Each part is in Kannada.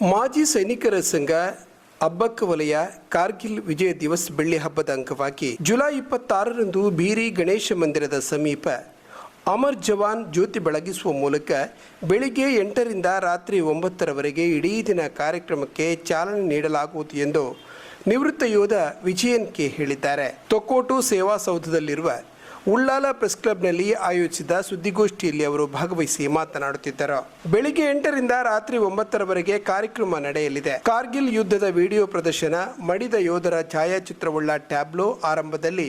ಮಾಜಿ ಸೈನಿಕರ ಸಂಘ ಅಬ್ಬಕ್ಕ ವಲಯ ಕಾರ್ಗಿಲ್ ವಿಜಯ ದಿವಸ್ ಬೆಳ್ಳಿ ಹಬ್ಬದ ಅಂಗವಾಗಿ ಜುಲೈ ಇಪ್ಪತ್ತಾರರಂದು ಬೀರಿ ಗಣೇಶ ಮಂದಿರದ ಸಮೀಪ ಅಮರ್ ಜವಾನ್ ಜ್ಯೋತಿ ಬೆಳಗಿಸುವ ಮೂಲಕ ಬೆಳಿಗ್ಗೆ ಎಂಟರಿಂದ ರಾತ್ರಿ ಒಂಬತ್ತರವರೆಗೆ ಇಡೀ ದಿನ ಕಾರ್ಯಕ್ರಮಕ್ಕೆ ಚಾಲನೆ ನೀಡಲಾಗುವುದು ಎಂದು ನಿವೃತ್ತ ಯೋಧ ವಿಜಯನ್ ಕೆ ಹೇಳಿದ್ದಾರೆ. ತೊಕ್ಕೋಟು ಸೇವಾ ಸೌಧದಲ್ಲಿರುವ ಉಳ್ಳಾಲ ಪ್ರೆಸ್ ಕ್ಲಬ್ನಲ್ಲಿ ಆಯೋಜಿಸಿದ ಸುದ್ದಿಗೋಷ್ಠಿಯಲ್ಲಿ ಅವರು ಭಾಗವಹಿಸಿ ಮಾತನಾಡುತ್ತಿದ್ದರು. ಬೆಳಿಗ್ಗೆ ಎಂಟರಿಂದ ರಾತ್ರಿ ಒಂಬತ್ತರವರೆಗೆ ಕಾರ್ಯಕ್ರಮ ನಡೆಯಲಿದೆ. ಕಾರ್ಗಿಲ್ ಯುದ್ಧದ ವಿಡಿಯೋ ಪ್ರದರ್ಶನ, ಮಡಿದ ಯೋಧರ ಛಾಯಾಚಿತ್ರವುಳ್ಳ ಟ್ಯಾಬ್ಲೋ ಆರಂಭದಲ್ಲಿ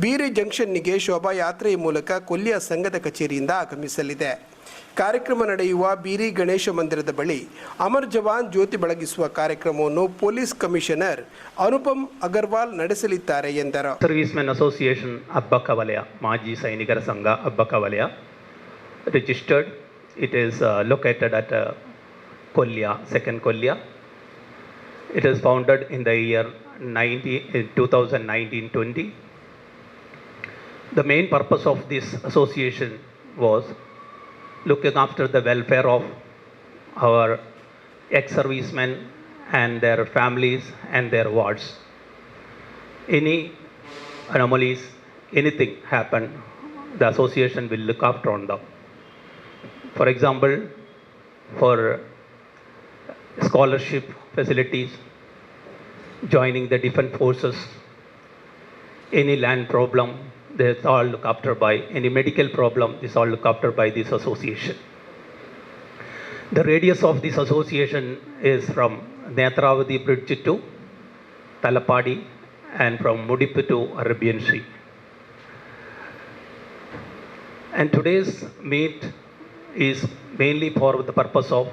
ಬೀರಿ ಜಂಕ್ಷನ್ನಿಗೆ ಶೋಭಾಯಾತ್ರೆಯ ಮೂಲಕ ಕೊಲ್ಲಿಯ ಸಂಘದ ಕಚೇರಿಯಿಂದ ಆಗಮಿಸಲಿದೆ. ಕಾರ್ಯಕ್ರಮ ನಡೆಯುವ ಬೀರಿ ಗಣೇಶ ಮಂದಿರದ ಬಳಿ ಅಮರ್ ಜವಾನ್ ಜ್ಯೋತಿ ಬೆಳಗಿಸುವ ಕಾರ್ಯಕ್ರಮವನ್ನು ಪೊಲೀಸ್ ಕಮಿಷನರ್ ಅನುಪಮ್ ಅಗರ್ವಾಲ್ ನಡೆಸಲಿದ್ದಾರೆ ಎಂದರು. ಸರ್ವಿಸ್ಮೆನ್ ಅಸೋಸಿಯೇಷನ್ ಅಬ್ಬಕ್ಕ ವಲಯ ಮಾಜಿ ಸೈನಿಕರ ಸಂಘ ಅಬ್ಬಕ್ಕ ವಲಯ registered it is located at Kolya second Kolya it is founded in the year nineteen two thousand nineteen twenty the main purpose of this association was looking after the welfare of our ex-servicemen and their families and their wards. Any anomalies, anything happen, the association will look after on them. For example, for scholarship facilities, joining the different forces, any land problem, that's all looked after by, any medical problem, is all looked after by this association. The radius of this association is from Netravati Bridge to Talapadi and from Mudipu to Arabian Sea. And today's meet is mainly for the purpose of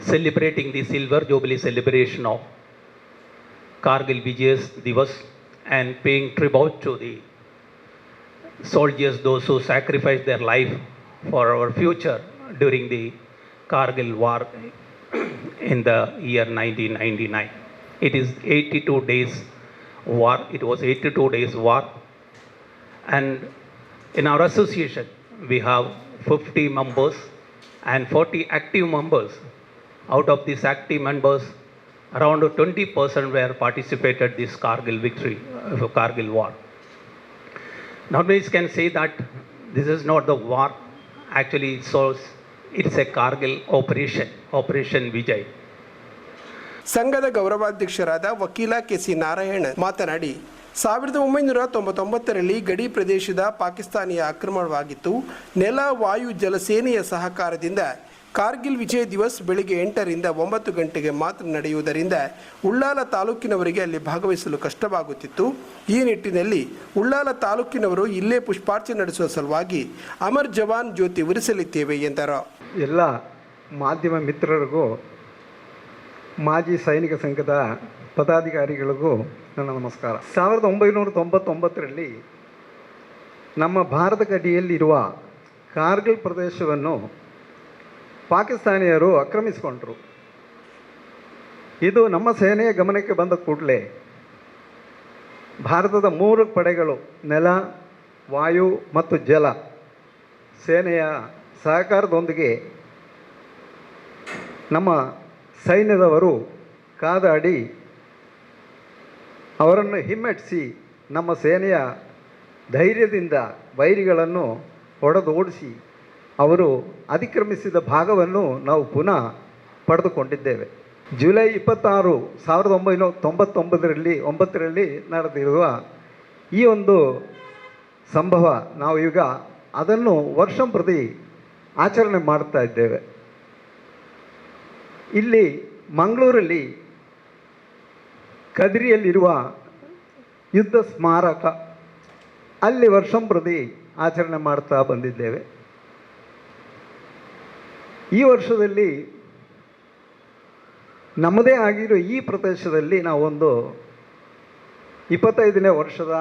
celebrating the silver jubilee celebration of Kargil Vijay's Divas and paying tribute to the soldiers, those who sacrificed their life for our future during the Kargil war in the year 1999. It is 82 days war. It was 82 days war. And in our association, we have 50 members and 40 active members. Out of these active members, around 20% were participated this Kargil victory, uh, Kargil war. Nowadays can say that this is not the war, actually so it's a Kargil operation, Operation Vijay. ಸಂಘದ ಗೌರವಾಧ್ಯಕ್ಷರಾದ ವಕೀಲ ಕೆ ಸಿ ನಾರಾಯಣ್ ಮಾತನಾಡಿ ಸಾವಿರದ ಒಂಬೈನೂರ ತೊಂಬತ್ತೊಂಬತ್ತರಲ್ಲಿ ಗಡಿ ಪ್ರದೇಶದ ಪಾಕಿಸ್ತಾನಿಯ ಆಕ್ರಮಣವಾಗಿತ್ತು ನೆಲ ವಾಯು ಜಲಸೇನೆಯ ಸಹಕಾರದಿಂದ ಕಾರ್ಗಿಲ್ ವಿಜಯ ದಿವಸ್ ಬೆಳಿಗ್ಗೆ ಎಂಟರಿಂದ ಒಂಬತ್ತು ಗಂಟೆಗೆ ಮಾತ್ರ ನಡೆಯುವುದರಿಂದ ಉಳ್ಳಾಲ ತಾಲೂಕಿನವರಿಗೆ ಅಲ್ಲಿ ಭಾಗವಹಿಸಲು ಕಷ್ಟವಾಗುತ್ತಿತ್ತು. ಈ ನಿಟ್ಟಿನಲ್ಲಿ ಉಳ್ಳಾಲ ತಾಲೂಕಿನವರು ಇಲ್ಲೇ ಪುಷ್ಪಾರ್ಚನೆ ನಡೆಸುವ ಸಲುವಾಗಿ ಅಮರ್ ಜವಾನ್ ಜ್ಯೋತಿ ಉರಿಸಲಿದ್ದೇವೆ ಎಂದರು. ಎಲ್ಲ ಮಾಧ್ಯಮ ಮಿತ್ರರಿಗೂ, ಮಾಜಿ ಸೈನಿಕ ಸಂಘದ ಪದಾಧಿಕಾರಿಗಳಿಗೂ ನನ್ನ ನಮಸ್ಕಾರ. ಸಾವಿರದ ಒಂಬೈನೂರ ತೊಂಬತ್ತೊಂಬತ್ತರಲ್ಲಿ ನಮ್ಮ ಭಾರತ ಗಡಿಯಲ್ಲಿರುವ ಕಾರ್ಗಿಲ್ ಪ್ರದೇಶವನ್ನು ಪಾಕಿಸ್ತಾನಿಯರು ಆಕ್ರಮಿಸಿಕೊಂಡರು. ಇದು ನಮ್ಮ ಸೇನೆಯ ಗಮನಕ್ಕೆ ಬಂದ ಕೂಡಲೇ ಭಾರತದ ಮೂರು ಪಡೆಗಳು ನೆಲ, ವಾಯು ಮತ್ತು ಜಲ ಸೇನೆಯ ಸಹಕಾರದೊಂದಿಗೆ ನಮ್ಮ ಸೈನ್ಯದವರು ಕಾದಾಡಿ ಅವರನ್ನು ಹಿಮ್ಮೆಟ್ಟಿಸಿ ನಮ್ಮ ಸೇನೆಯ ಧೈರ್ಯದಿಂದ ವೈರಿಗಳನ್ನು ಹೊಡೆದೋಡಿಸಿ ಅವರು ಅತಿಕ್ರಮಿಸಿದ ಭಾಗವನ್ನು ನಾವು ಪುನಃ ಪಡೆದುಕೊಂಡಿದ್ದೇವೆ. ಜುಲೈ ಇಪ್ಪತ್ತಾರು ಸಾವಿರದ ಒಂಬೈನೂರ ತೊಂಬತ್ತೊಂಬತ್ತರಲ್ಲಿ, ಒಂಬತ್ತರಲ್ಲಿ ನಡೆದಿರುವ ಈ ಒಂದು ಸಂಭವ ನಾವು ಈಗ ಅದನ್ನು ವರ್ಷ ಪ್ರತಿ ಆಚರಣೆ ಮಾಡ್ತಾ ಇದ್ದೇವೆ. ಇಲ್ಲಿ ಮಂಗಳೂರಲ್ಲಿ ಕದ್ರಿಯಲ್ಲಿರುವ ಯುದ್ಧ ಸ್ಮಾರಕ ಅಲ್ಲಿ ವರ್ಷಂಪ್ರತಿ ಆಚರಣೆ ಮಾಡ್ತಾ ಬಂದಿದ್ದೇವೆ. ಈ ವರ್ಷದಲ್ಲಿ ನಮ್ಮದೇ ಆಗಿರೋ ಈ ಪ್ರದೇಶದಲ್ಲಿ ನಾವೊಂದು ಇಪ್ಪತ್ತೈದನೇ ವರ್ಷದ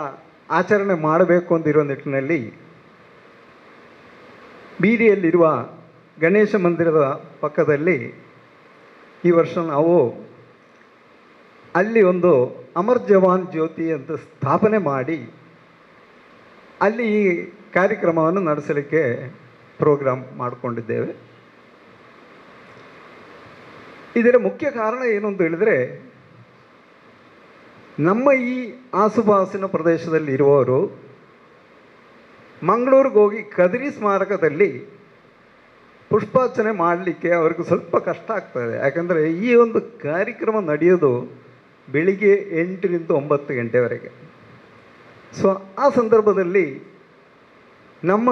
ಆಚರಣೆ ಮಾಡಬೇಕು ಅಂದಿರೋ ನಿಟ್ಟಿನಲ್ಲಿ ಬೀದಿಯಲ್ಲಿರುವ ಗಣೇಶ ಮಂದಿರದ ಪಕ್ಕದಲ್ಲಿ ಈ ವರ್ಷ ನಾವು ಅಲ್ಲಿ ಒಂದು ಅಮರ್ ಜವಾನ್ ಜ್ಯೋತಿ ಅಂತ ಸ್ಥಾಪನೆ ಮಾಡಿ ಅಲ್ಲಿ ಈ ಕಾರ್ಯಕ್ರಮವನ್ನು ನಡೆಸಲಿಕ್ಕೆ ಪ್ರೋಗ್ರಾಮ್ ಮಾಡಿಕೊಂಡಿದ್ದೇವೆ. ಇದರ ಮುಖ್ಯ ಕಾರಣ ಏನು ಅಂತ ಹೇಳಿದರೆ, ನಮ್ಮ ಈ ಆಸುಪಾಸಿನ ಪ್ರದೇಶದಲ್ಲಿ ಇರುವವರು ಮಂಗಳೂರಿಗೆ ಹೋಗಿ ಕದರಿ ಸ್ಮಾರಕದಲ್ಲಿ ಪುಷ್ಪಾರ್ಚನೆ ಮಾಡಲಿಕ್ಕೆ ಅವ್ರಿಗೆ ಸ್ವಲ್ಪ ಕಷ್ಟ ಆಗ್ತದೆ ಯಾಕಂದರೆ ಈ ಒಂದು ಕಾರ್ಯಕ್ರಮ ನಡೆಯೋದು ಬೆಳಿಗ್ಗೆ ಎಂಟರಿಂದ ಒಂಬತ್ತು ಗಂಟೆವರೆಗೆ. ಸೊ ಆ ಸಂದರ್ಭದಲ್ಲಿ ನಮ್ಮ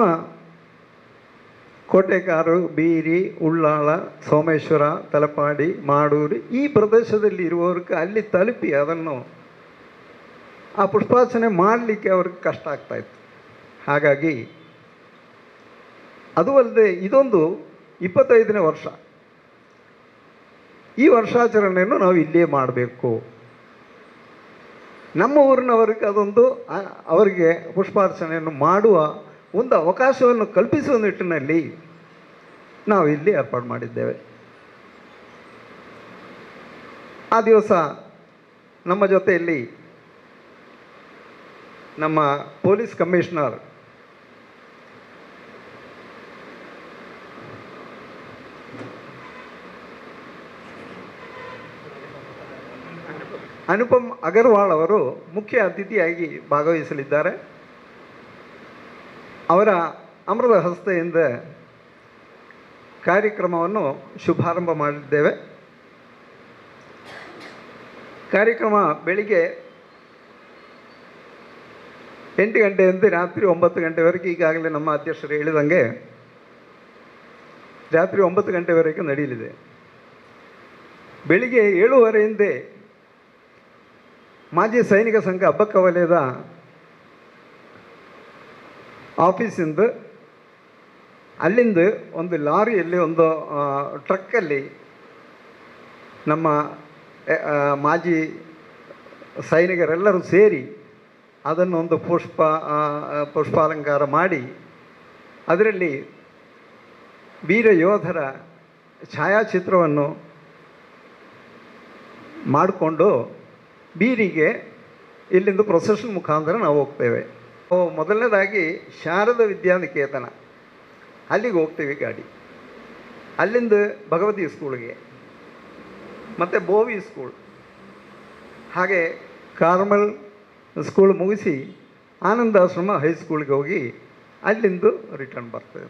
ಕೋಟೆಕಾರು ಬೀರಿ ಉಳ್ಳಾಳ ಸೋಮೇಶ್ವರ, ತಲಪಾಡಿ, ಮಾಡೂರು ಈ ಪ್ರದೇಶದಲ್ಲಿ ಇರುವವ್ರಿಗೆ ಅಲ್ಲಿ ತಲುಪಿ ಅದನ್ನು ಆ ಪುಷ್ಪಾರ್ಚನೆ ಮಾಡಲಿಕ್ಕೆ ಅವ್ರಿಗೆ ಕಷ್ಟ ಆಗ್ತಾಯಿತ್ತು ಹಾಗಾಗಿ ಅದು ಅಲ್ಲದೆ ಇದೊಂದು ಇಪ್ಪತ್ತೈದನೇ ವರ್ಷ. ಈ ವರ್ಷಾಚರಣೆಯನ್ನು ನಾವು ಇಲ್ಲಿಯೇ ಮಾಡಬೇಕು. ನಮ್ಮ ಊರಿನವರಿಗೆ ಅದೊಂದು ಅವರಿಗೆ ಪುಷ್ಪಾರ್ಚನೆಯನ್ನು ಮಾಡುವ ಒಂದು ಅವಕಾಶವನ್ನು ಕಲ್ಪಿಸುವ ನಿಟ್ಟಿನಲ್ಲಿ ನಾವು ಇಲ್ಲಿ ಏರ್ಪಾಡು ಮಾಡಿದ್ದೇವೆ. ಆ ದಿವಸ ನಮ್ಮ ಜೊತೆಯಲ್ಲಿ ನಮ್ಮ ಪೊಲೀಸ್ ಕಮಿಷನರ್ ಅನುಪಮ್ ಅಗರ್ವಾಲ್ ಅವರು ಮುಖ್ಯ ಅತಿಥಿಯಾಗಿ ಭಾಗವಹಿಸಲಿದ್ದಾರೆ. ಅವರ ಅಮೃತ ಹಸ್ತೆಯಿಂದ ಕಾರ್ಯಕ್ರಮವನ್ನು ಶುಭಾರಂಭ ಮಾಡಿದ್ದೇವೆ. ಕಾರ್ಯಕ್ರಮ ಬೆಳಿಗ್ಗೆ ಎಂಟು ಗಂಟೆಯಿಂದ ರಾತ್ರಿ ಒಂಬತ್ತು ಗಂಟೆವರೆಗೆ ಈಗಾಗಲೇ ನಮ್ಮ ಅಧ್ಯಕ್ಷರು ಹೇಳಿದಂಗೆ ರಾತ್ರಿ ಒಂಬತ್ತು ಗಂಟೆವರೆಗೆ ನಡೆಯಲಿದೆ. ಬೆಳಿಗ್ಗೆ ಏಳುವರೆಯಿಂದ ಮಾಜಿ ಸೈನಿಕ ಸಂಘ ಅಬ್ಬಕ್ಕ ವಲಯದ ಆಫೀಸಿಂದ ಅಲ್ಲಿಂದ ಒಂದು ಲಾರಿಯಲ್ಲಿ ಒಂದು ಟ್ರಕ್ಕಲ್ಲಿ ನಮ್ಮ ಮಾಜಿ ಸೈನಿಕರೆಲ್ಲರೂ ಸೇರಿ ಅದನ್ನು ಒಂದು ಪುಷ್ಪ ಪುಷ್ಪಾಲಂಕಾರ ಮಾಡಿ ಅದರಲ್ಲಿ ವೀರ ಯೋಧರ ಛಾಯಾಚಿತ್ರವನ್ನು ಮಾಡಿಕೊಂಡು ಬೀರಿಗೆ ಇಲ್ಲಿಂದ ಪ್ರೊಸೆಷನ್ ಮುಖಾಂತರ ನಾವು ಹೋಗ್ತೇವೆ. ಮೊದಲನೇದಾಗಿ ಶಾರದ ವಿದ್ಯಾನಿಕೇತನ. ಅಲ್ಲಿಗೆ ಹೋಗ್ತೀವಿ ಗಾಡಿ. ಅಲ್ಲಿಂದ ಭಗವತಿ ಸ್ಕೂಲ್ಗೆ, ಮತ್ತು ಬೋವಿ ಸ್ಕೂಲ್. ಹಾಗೆ ಕಾರ್ಮಲ್ ಸ್ಕೂಲ್ ಮುಗಿಸಿ ಆನಂದಾಶ್ರಮ ಹೈಸ್ಕೂಲ್ಗೆ ಹೋಗಿ ಅಲ್ಲಿಂದ ರಿಟರ್ನ್ ಬರ್ತೇವೆ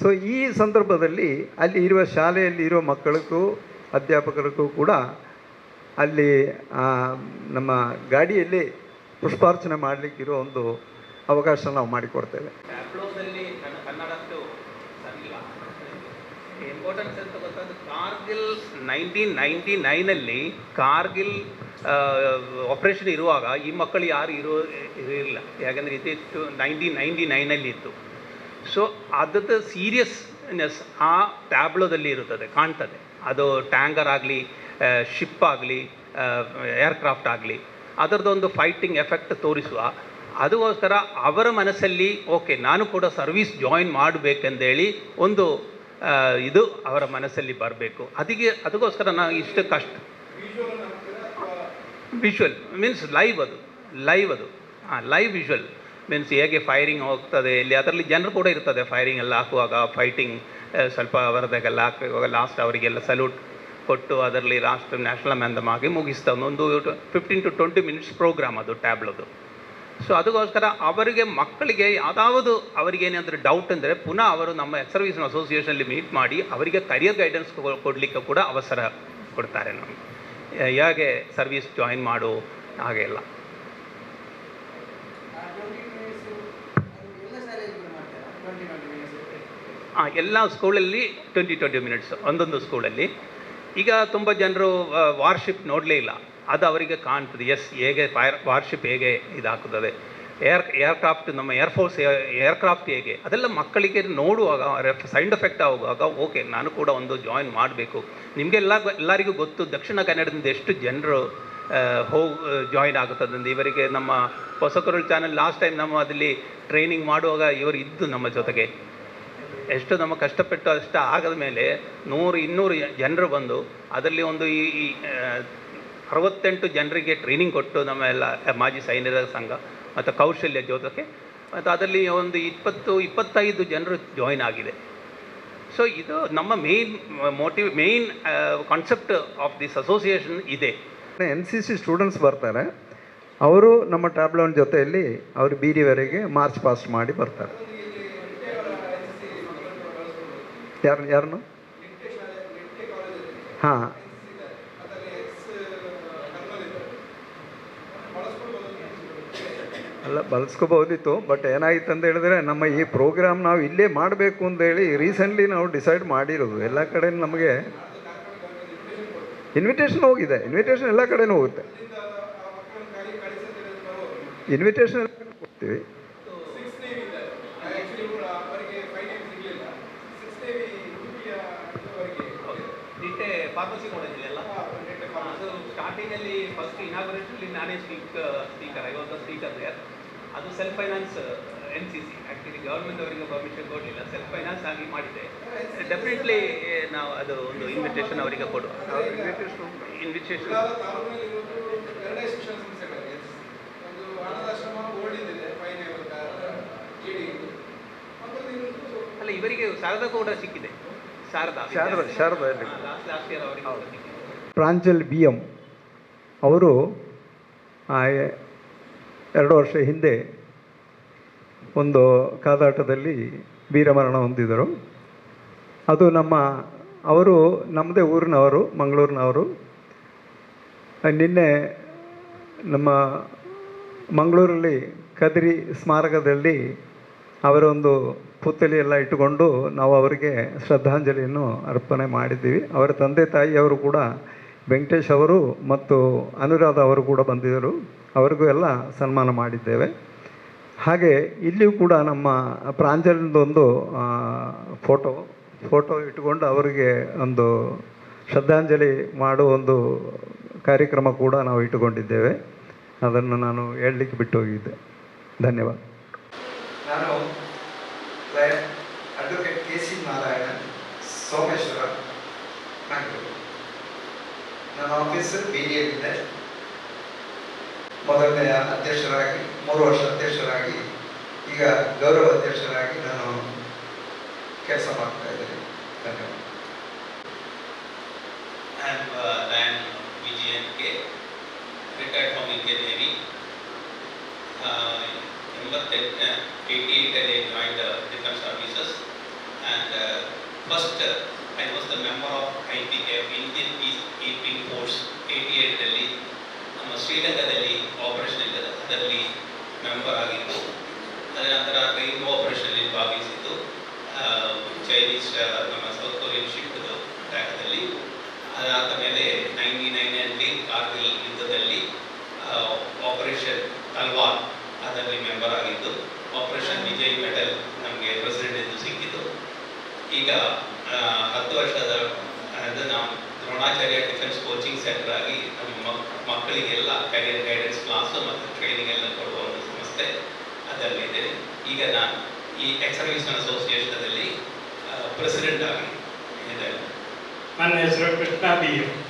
ಸೊ ಈ ಸಂದರ್ಭದಲ್ಲಿ ಅಲ್ಲಿ ಇರುವ ಶಾಲೆಯಲ್ಲಿ ಇರುವ ಮಕ್ಕಳಿಗೂ, ಅಧ್ಯಾಪಕರಿಗೂ ಕೂಡ ಅಲ್ಲಿ ನಮ್ಮ ಗಾಡಿಯಲ್ಲಿ ಪುಷ್ಪಾರ್ಚನೆ ಮಾಡಲಿಕ್ಕಿರೋ ಒಂದು ಅವಕಾಶ ನಾವು ಮಾಡಿಕೊಡ್ತೇವೆ. ಕಾರ್ಗಿಲ್ ನೈನ್ಟೀನ್ ನೈಂಟಿ ನೈನಲ್ಲಿ ಕಾರ್ಗಿಲ್ ಆಪರೇಷನ್ ಇರುವಾಗ ಈ ಮಕ್ಕಳು ಯಾರು ಇರೋ, ಇರಲಿಲ್ಲ. ಯಾಕಂದರೆ ಇದಿತ್ತು ನೈನ್ಟೀನ್ ನೈಂಟಿ ನೈನಲ್ಲಿ ಇತ್ತು. ಸೊ ಅದದ್ದು ಸೀರಿಯಸ್ನೆಸ್ ಆ ಟ್ಯಾಬ್ಲೋದಲ್ಲಿ ಇರುತ್ತದೆ, ಕಾಣ್ತದೆ. ಅದು ಟ್ಯಾಂಕರ್ ಆಗಲಿ ಶಿಪ್ ಆಗಲಿ ಏರ್ಕ್ರಾಫ್ಟ್ ಆಗಲಿ, ಅದರದ್ದೊಂದು ಫೈಟಿಂಗ್ ಎಫೆಕ್ಟ್ ತೋರಿಸುವ ಅದಕ್ಕೋಸ್ಕರ ಅವರ ಮನಸ್ಸಲ್ಲಿ, ಓಕೆ, ನಾನು ಕೂಡ ಸರ್ವಿಸ್ ಜಾಯಿನ್ ಮಾಡಬೇಕಂದೇಳಿ ಒಂದು ಇದು ಅವರ ಮನಸ್ಸಲ್ಲಿ ಬರಬೇಕು. ಅದಕ್ಕೆ ಅದಕ್ಕೋಸ್ಕರ ನಾನು ಇಷ್ಟು ಕಷ್ಟ. ವಿಷುವಲ್ ಮೀನ್ಸ್ ಲೈವ್ ಅದು. ಲೈವ್ ಅದು. ಹಾಂ ಲೈವ್ ವಿಷುವಲ್ ಮೀನ್ಸ್ ಹೇಗೆ ಫೈರಿಂಗ್ ಹೋಗ್ತದೆ, ಇಲ್ಲಿ ಅದರಲ್ಲಿ ಜನರು ಕೂಡ ಇರ್ತದೆ ಫೈರಿಂಗ್ ಎಲ್ಲ ಹಾಕುವಾಗ ಫೈಟಿಂಗ್ ಸ್ವಲ್ಪ ಅವರದಾಗೆಲ್ಲ ಹಾಕುವಾಗ ಲಾಸ್ಟ್ ಅವರಿಗೆಲ್ಲ ಸಲ್ಯೂಟ್ ಕೊಟ್ಟು ಅದರಲ್ಲಿ ಲಾಸ್ಟ್ ನ್ಯಾಷನಲ್ ಮ್ಯಾಂದಮ್ ಆಗಿ ಮುಗಿಸ್ತಾ, ಒಂದು fifteen to twenty minutes program ಅದು ಟ್ಯಾಬ್ಲದು ಸೊ ಅದಕ್ಕೋಸ್ಕರ ಅವರಿಗೆ ಮಕ್ಕಳಿಗೆ ಯಾವುದಾವುದು ಅವರಿಗೆ ಏನಂದ್ರೆ ಡೌಟ್ ಅಂದರೆ ಪುನಃ ಅವರು ನಮ್ಮ ಎಕ್ಸ್ ಸರ್ವಿಸ್ ಅಸೋಸಿಯೇಷನಲ್ಲಿ ಮೀಟ್ ಮಾಡಿ ಅವರಿಗೆ ಕರಿಯರ್ ಗೈಡೆನ್ಸ್ ಕೊಡಲಿಕ್ಕೆ ಕೂಡ ಅವಸರ ಕೊಡ್ತಾರೆ ನಮಗೆ. ಹೇಗೆ ಸರ್ವಿಸ್ ಜಾಯಿನ್ ಮಾಡು, ಹಾಗೆ ಎಲ್ಲ. ಎಲ್ಲ ಸ್ಕೂಲಲ್ಲಿ ಟ್ವೆಂಟಿ ಟ್ವೆಂಟಿ ಮಿನಿಟ್ಸ್ ಒಂದೊಂದು ಸ್ಕೂಲಲ್ಲಿ ಈಗ ತುಂಬ ಜನರು ವಾರ್ಶಿಪ್ ನೋಡಲೇ ಇಲ್ಲ. ಅದು ಅವರಿಗೆ ಕಾಣ್ತದೆ. ಎಸ್ ಹೇಗೆ ಫೈರ್ ವಾರ್ಶಿಪ್ ಹೇಗೆ ಇದಾಗ್ತದೆ. ಏರ್ ಏರ್ಕ್ರಾಫ್ಟ್ ನಮ್ಮ ಏರ್ಫೋರ್ಸ್ ಏರ್ಕ್ರಾಫ್ಟ್ ಹೇಗೆ? ಅದೆಲ್ಲ ಮಕ್ಕಳಿಗೆ ನೋಡುವಾಗ ಸೈಡ್ ಎಫೆಕ್ಟ್ ಆಗುವಾಗ ಓಕೆ ನಾನು ಕೂಡ ಒಂದು ಜಾಯಿನ್ ಮಾಡಬೇಕು. ನಿಮಗೆಲ್ಲ ಎಲ್ಲರಿಗೂ ಗೊತ್ತು, ದಕ್ಷಿಣ ಕನ್ನಡದಿಂದ ಎಷ್ಟು ಜನರು ಹೋಗಿ ಜಾಯಿನ್ ಆಗುತ್ತದೆ ಇವರಿಗೆ ನಮ್ಮ ಹೊಸಕರುಳ್ ಚಾನಲ್ ಲಾಸ್ಟ್ ಟೈಮ್ ನಮ್ಮ ಅದಲ್ಲಿ ಟ್ರೈನಿಂಗ್ ಮಾಡುವಾಗ ಇವರು ಇದ್ದು ನಮ್ಮ ಜೊತೆಗೆ. ಎಷ್ಟು ನಮ್ಮ ಕಷ್ಟಪಟ್ಟು ಅಷ್ಟು ಆಗದ ಮೇಲೆ ನೂರು, ಇನ್ನೂರು ಜನರು ಬಂದು, ಅದರಲ್ಲಿ ಒಂದು ಈ ಅರವತ್ತೆಂಟು ಜನರಿಗೆ ಟ್ರೈನಿಂಗ್ ಕೊಟ್ಟು ನಮ್ಮ ಎಲ್ಲ ಮಾಜಿ ಸೈನ್ಯದ ಸಂಘ ಮತ್ತು ಕೌಶಲ್ಯ ಜೋತಕ್ಕೆ ಮತ್ತು ಅದರಲ್ಲಿ ಒಂದು ಇಪ್ಪತ್ತು, ಇಪ್ಪತ್ತೈದು ಜನರು ಜಾಯಿನ್ ಆಗಿದೆ ಸೊ ಇದು ನಮ್ಮ main motive main concept of this association ಇದೆ. ಎನ್ ಸಿ ಸಿ ಸ್ಟೂಡೆಂಟ್ಸ್ ಬರ್ತಾರೆ. ಅವರು ನಮ್ಮ ಟ್ಯಾಬ್ಲೋನ್ ಜೊತೆಯಲ್ಲಿ ಅವರು ಬೀದಿವರೆಗೆ ಮಾರ್ಚ್ ಪಾಸ್ಟ್ ಮಾಡಿ ಬರ್ತಾರೆ. ಯಾರು, ಯಾರನ್ನು? ಹಾಂ. ಅಲ್ಲ, ಬಳಸ್ಕೋಬಹುದಿತ್ತು ಬಟ್ ಏನಾಗಿತ್ತು ಅಂತ ಹೇಳಿದ್ರೆ, ನಮ್ಮ ಈ ಪ್ರೋಗ್ರಾಮ್ ನಾವು ಇಲ್ಲೇ ಮಾಡಬೇಕು ಅಂತ ಹೇಳಿ ರೀಸೆಂಟ್ಲಿ ನಾವು ಡಿಸೈಡ್ ಮಾಡಿರೋದು. ಎಲ್ಲ ಕಡೆ ನಮಗೆ ಇನ್ವಿಟೇಷನ್ ಹೋಗಿದೆ. ಇನ್ವಿಟೇಷನ್ ಎಲ್ಲ ಕಡೆನೂ ಹೋಗುತ್ತೆ. ಇನ್ವಿಟೇಷನ್ ಹೋಗ್ತೀವಿ. ನಿಟ್ಟೆ ಫಾರ್ಮಸಿ ಕಾಲೇಜಲ್ಲೆಲ್ಲ ಸ್ಟಾರ್ಟಿಂಗಲ್ಲಿ ಫಸ್ಟ್ ಇನಾಗ್ರೇಷನಲ್ಲಿ ನಾನೇ speak speaker I was the speaker there ಅದು self finance N C C actually government ಅವರಿಗೆ ಪರ್ಮಿಷನ್ ಕೊಡಲಿಲ್ಲ. ಸೆಲ್ಫ್ ಫೈನಾನ್ಸ್ ಆಗಿ ಮಾಡಿದೆ. ಡೆಫಿನೆಟ್ಲಿ ನಾವು ಅದು ಒಂದು ಇನ್ವಿಟೇಷನ್ ಅವರಿಗೆ ಕೊಡುವ. ಇನ್ವಿಟೇಷನ್ ಅಲ್ಲ ಇವರಿಗೆ ಶಾರದಾ ಕೂಡ ಸಿಕ್ಕಿದೆ. Sharada Sharada Sharada last last year ಅವರಿಗೆ ಕೂಡ ಸಿಕ್ಕಿದೆ. Pranjal B M. ಅವರು ಆ, ಎರಡು ವರ್ಷ ಹಿಂದೆ ಒಂದು ಕಾದಾಟದಲ್ಲಿ ವೀರಮರಣ ಹೊಂದಿದರು. ಅದು ನಮ್ಮ ಅವರು ನಮ್ಮದೇ ಊರಿನವರು ಮಂಗಳೂರಿನವರು. ನಿನ್ನೆ ನಮ್ಮ ಮಂಗಳೂರಲ್ಲಿ ಕದ್ರಿ ಸ್ಮಾರಕದಲ್ಲಿ ಅವರೊಂದು ಪುತ್ತಲಿಯೆಲ್ಲ ಇಟ್ಟುಕೊಂಡು ನಾವು ಅವರಿಗೆ ಶ್ರದ್ಧಾಂಜಲಿಯನ್ನು ಅರ್ಪಣೆ ಮಾಡಿದ್ದೀವಿ. ಅವರ ತಂದೆ ತಾಯಿಯವರು ಕೂಡ ವೆಂಕಟೇಶ್ ಅವರು ಮತ್ತು ಅನುರಾಧ ಅವರು ಕೂಡ ಬಂದಿದ್ದರು. ಅವರಿಗೂ ಎಲ್ಲ ಸನ್ಮಾನ ಮಾಡಿದ್ದೇವೆ. ಹಾಗೆ ಇಲ್ಲಿಯೂ ಕೂಡ ನಮ್ಮ ಪ್ರಾಂಜಲಿಂದೊಂದು ಫೋಟೋ ಫೋಟೋ ಇಟ್ಟುಕೊಂಡು ಅವರಿಗೆ ಒಂದು ಶ್ರದ್ಧಾಂಜಲಿ ಮಾಡುವ ಒಂದು ಕಾರ್ಯಕ್ರಮ ಕೂಡ ನಾವು ಇಟ್ಟುಕೊಂಡಿದ್ದೇವೆ. ಅದನ್ನು ನಾನು ಹೇಳಲಿಕ್ಕೆ ಬಿಟ್ಟು ಹೋಗಿದ್ದೆ ಧನ್ಯವಾದ. ನಾನು advocate K C Narayana Someshwara office B ಇದೆ ಮೊದಲನೆಯ ಅಧ್ಯಕ್ಷರಾಗಿ ಮೂರು ವರ್ಷ ಅಧ್ಯಕ್ಷರಾಗಿ ಈಗ ಗೌರವ ಅಧ್ಯಕ್ಷರಾಗಿ ನಾನು ಕೆಲಸ ಮಾಡ್ತಾ ಇದ್ದೇನೆ ಧನ್ಯವಾದ I am uh, Ryan Vijayan K, retired from Indian Navy. Uh, in uh, 88 I joined the defense services and uh, first uh, I was the member of IPKF Indian Peacekeeping Force 88 ರಲ್ಲಿ ನಮ್ಮ ಶ್ರೀಲಂಕಾದಲ್ಲಿ ಆಪರೇಷನ್ ಇಲ್ಲದ ಅದರಲ್ಲಿ ಮೆಂಬರ್ ಆಗಿತ್ತು ಅದರ ನಂತರ ರೈನ್ಬೋ ಆಪರೇಷನ್ನಲ್ಲಿ ಭಾಗವಹಿಸಿದ್ದು ಆ, ಚೈನೀಸ್ ನಮ್ಮ ಸೌತ್ ಕೊರಿಯನ್ ಶಿಪ್ದು ಅಟ್ಯಾಕದಲ್ಲಿ ಅದಾದ ಮೇಲೆ ನೈಂಟಿ ನೈನಲ್ಲಿ ಕಾರ್ಗಿಲ್ ಯುದ್ಧದಲ್ಲಿ ಆಪರೇಷನ್ ತಲ್ವಾರ್ ಅದರಲ್ಲಿ ಮೆಂಬರ್ ಆಗಿದ್ದು ಆಪರೇಷನ್ ವಿಜಯ್ ಮೆಡಲ್ ನಮಗೆ ಪ್ರೆಸಿಡೆಂಟ್ ಎಂದು ಸಿಕ್ಕಿತು ಈಗ ಹತ್ತು ವರ್ಷದ ನಾವು ದ್ರೋಣಾಚಾರ್ಯ ಡಿಫೆನ್ಸ್ ಕೋಚಿಂಗ್ ಸೆಂಟರ್ ಆಗಿ ನಮ್ಮ ಮಕ್- ಮಕ್ಕಳಿಗೆಲ್ಲ ಕರಿಯರ್ ಗೈಡೆನ್ಸ್ ಕ್ಲಾಸು ಮತ್ತು ಟ್ರೈನಿಂಗ್ ಎಲ್ಲ ಕೊಡುವ ಒಂದು ಸಂಸ್ಥೆ ಅದರಲ್ಲಿದೆ. ಈಗ ನಾನು ಈ ಎಕ್ಸ್ ಸರ್ವಿಸ್ ಅಸೋಸಿಯೇಷನಲ್ಲಿ ಪ್ರೆಸಿಡೆಂಟ್ ಆಗಿ ಇದ್ದೇನೆ. ನನ್ನ ಹೆಸರು ಕೃಷ್ಣ ಬಿ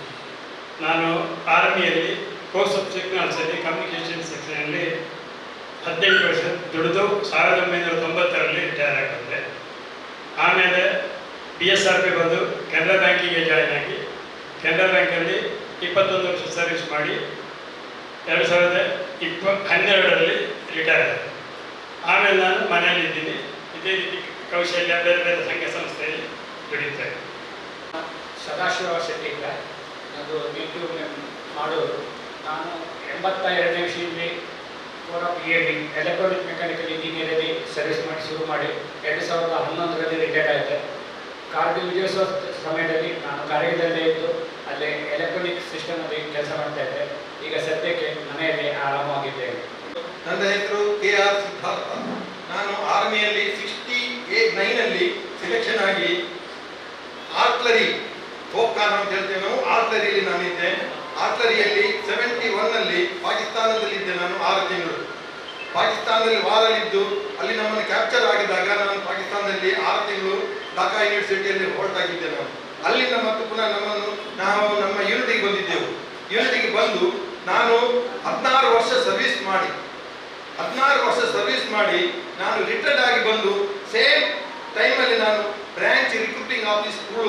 ನಾನು ಆರ್ಮಿಯಲ್ಲಿ ಕೋರ್ಸ್ ಆಫ್ ಟೆಕ್ನಾಲಜಿಯಲ್ಲಿ ಕಮ್ಯುನಿಕೇಷನ್ ಸೆಕ್ಷನಲ್ಲಿ ಹದಿನೆಂಟು ವರ್ಷ, ದುಡಿದು ಸಾವಿರದ ಒಂಬೈನೂರ ತೊಂಬತ್ತರಲ್ಲಿ ರಿಟೈರ್ ಆಗಿದ್ದೆ. ಆಮೇಲೆ ಬಿ ಎಸ್ ಆರ್ ಪಿ ಬಂದು ಕೆನರಾ ಬ್ಯಾಂಕಿಗೆ ಜಾಯ್ನ್ ಆಗಿ, ಕೆನರಾ ಬ್ಯಾಂಕಲ್ಲಿ ಇಪ್ಪತ್ತೊಂದು ವರ್ಷ ಸರ್ವಿಸ್ ಮಾಡಿ, ಎರಡು ಸಾವಿರದ ಇಪ್ಪ ಹನ್ನೆರಡರಲ್ಲಿ ರಿಟೈರ್ ಆದೆ. ಆಮೇಲೆ ನಾನು ಮನೆಯಲ್ಲಿ ಇದ್ದೀನಿ. ಇದೇ ರೀತಿ ಕೌಶಲ್ಯ, ಬೇರೆ ಬೇರೆ ಸಂಘ ಸಂಸ್ಥೆಯಲ್ಲಿ ದುಡಿತೇನೆ. ಸದಾಶಿವ ಶೆಟ್ಟಿ ಅಂತ ಅದು ಯೂಟ್ಯೂಬ್ ಮಾಡೋರು. ನಾನು ಎಂಬತ್ತ ಎರಡನೇ ವಿಷಯದಲ್ಲಿ four of E D electronic mechanical ಇಂಜಿನಿಯರಲ್ಲಿ service ಮಾಡಿ, ಶುರು ಮಾಡಿ, ಎರಡು ಸಾವಿರದ ಹನ್ನೊಂದರಲ್ಲಿ ರಿಟೈರ್ಡ್ ಆಯಿತೆ ಕಾರ್ಗಿಲ್ ವಿಜಯೋತ್ಸವ ಸಮಯದಲ್ಲಿ, ನಾನು ಕಾರ್ಯದಲ್ಲೇ ಇದ್ದು, ಅಲ್ಲಿ ಎಲೆಕ್ಟ್ರಾನಿಕ್ ಸಿಸ್ಟಮಲ್ಲಿ ಕೆಲಸ ಮಾಡ್ತಾ ಇದ್ದೆ. ಈಗ ಸದ್ಯಕ್ಕೆ ಮನೆಯಲ್ಲಿ ಆರಾಮವಾಗಿದ್ದೇನೆ. ನನ್ನ ಹೆಸರು ಕೆ ಆರ್ ಸಿದ್ಧಾರ್ಥ. ನಾನು ಆರ್ಮಿಯಲ್ಲಿ ಸಿಕ್ಸ್ಟಿ ಏಟ್ ಅಲ್ಲಿ ಸೆಲೆಕ್ಷನ್ ಆಗಿ ಆರ್ಟ್ಲರಿ ತೋಪ್ಖಾನ ಅಂತ ಹೇಳ್ತೇವೆ ನಾವು ಆರ್ಟ್ಲರಿಯಲ್ಲಿ ನಾನಿದ್ದೆ. ಆರ್ಟ್ಲರಿಯಲ್ಲಿ ಸೆವೆಂಟಿ ಒನ್ನಲ್ಲಿ ಪಾಕಿಸ್ತಾನದಲ್ಲಿದ್ದೆ ನಾನು, ಆರು ತಿಂಗಳು. ಪಾಕಿಸ್ತಾನದಲ್ಲಿ ವಾರಲ್ಲಿದ್ದು, ಅಲ್ಲಿ ನಮ್ಮನ್ನು ಕ್ಯಾಪ್ಚರ್ ಆಗಿದಾಗ ನಾನು ಪಾಕಿಸ್ತಾನದಲ್ಲಿ ಆರು ತಿಂಗಳು ಢಾಕಾ ಯೂನಿವರ್ಸಿಟಿಯಲ್ಲಿ ಹೋಲ್ಟ್ ಆಗಿದ್ದೆ ನಾನು. ಅಲ್ಲಿಂದ ಮತ್ತು ಪುನಃ ನಮ್ಮನ್ನು ನಾವು ನಮ್ಮ ಯೂನಿಟಿಗೆ ಬಂದಿದ್ದೆವು. ಯೂನಿಟಿಗೆ ಬಂದು ನಾನು ಹದಿನಾರು ವರ್ಷ ಸರ್ವಿಸ್ ಮಾಡಿ. ಹದಿನಾರು ವರ್ಷ ಸರ್ವಿಸ್ ಮಾಡಿ ನಾನು ರಿಟೈರ್ಡ್ ಆಗಿ ಬಂದು ಸೇಮ್ ಟೈಮಲ್ಲಿ ನಾನು ಬ್ರಾಂಚ್ ರಿಕ್ರೂಟಿಂಗ್ ಆಫೀಸ್ ಕೂಡ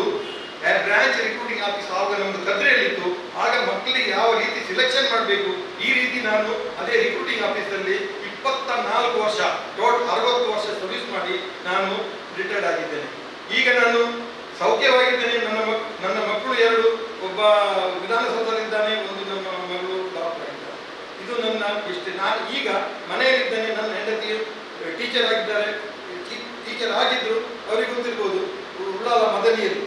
ಬ್ರಾಂಚ್ ರಿಕ್ರೂಟಿಂಗ್ ಆಫೀಸ್ ಆವಾಗ ನಮ್ಮದು ಕದ್ರೆಯಲ್ಲಿತ್ತು. ಆಗ ಮಕ್ಕಳಿಗೆ ಯಾವ ರೀತಿ ಸಿಲೆಕ್ಷನ್ ಮಾಡಬೇಕು, ಈ ರೀತಿ ನಾನು ಅದೇ ರಿಕ್ರೂಟಿಂಗ್ ಆಫೀಸಲ್ಲಿ ಇಪ್ಪತ್ತ ನಾಲ್ಕು ವರ್ಷ ಟೋಟಲ್ ಅರವತ್ತು ವರ್ಷ ಸರ್ವಿಸ್ ಮಾಡಿ ನಾನು ರಿಟೈರ್ಡ್ ಆಗಿದ್ದೇನೆ. ಈಗ ನಾನು ಸೌಖ್ಯವಾಗಿದ್ದೇನೆ. ನನ್ನ ಮಕ್, ನನ್ನ ಮಕ್ಕಳು ಎರಡು, ಒಬ್ಬ ವಿಧಾನಸೌಧದಲ್ಲಿದ್ದಾನೆ, ಒಂದು ನಮ್ಮ ಮಗಳು ಡಾಕ್ಟರ್ ಆಗಿದ್ದಾರೆ ಇದು ನನ್ನ ಇಷ್ಟೇ. ನಾನು ಈಗ ಮನೆಯಲ್ಲಿದ್ದೇನೆ. ನನ್ನ ಹೆಂಡತಿ ಟೀಚರ್ ಆಗಿದ್ದಾರೆ. ಟೀಚರ್ ಆಗಿದ್ದರು ಅವರಿಗೆ ಗೊತ್ತಿರ್ಬೋದು, ಉಳ್ಳಾಲ ಮದನಿಯಲ್ಲಿ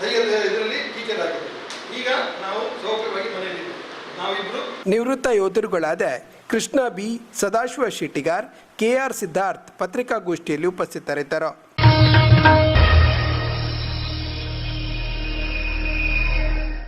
ಸೈಯದ ಇದರಲ್ಲಿ ಟೀಚರ್ ಆಗಿದ್ದರು. ಈಗ ನಾವು ಸೌಖ್ಯವಾಗಿ ಮನೆಯಲ್ಲಿದ್ದೇವೆ. ನಾವಿಬ್ಬರು ನಿವೃತ್ತ ಯೋಧರುಗಳಾದ Krishna B. Sadashiva Shettigar K R Siddharth ಪತ್ರಿಕಾಗೋಷ್ಠಿಯಲ್ಲಿ ಉಪಸ್ಥಿತರಿದ್ದರು.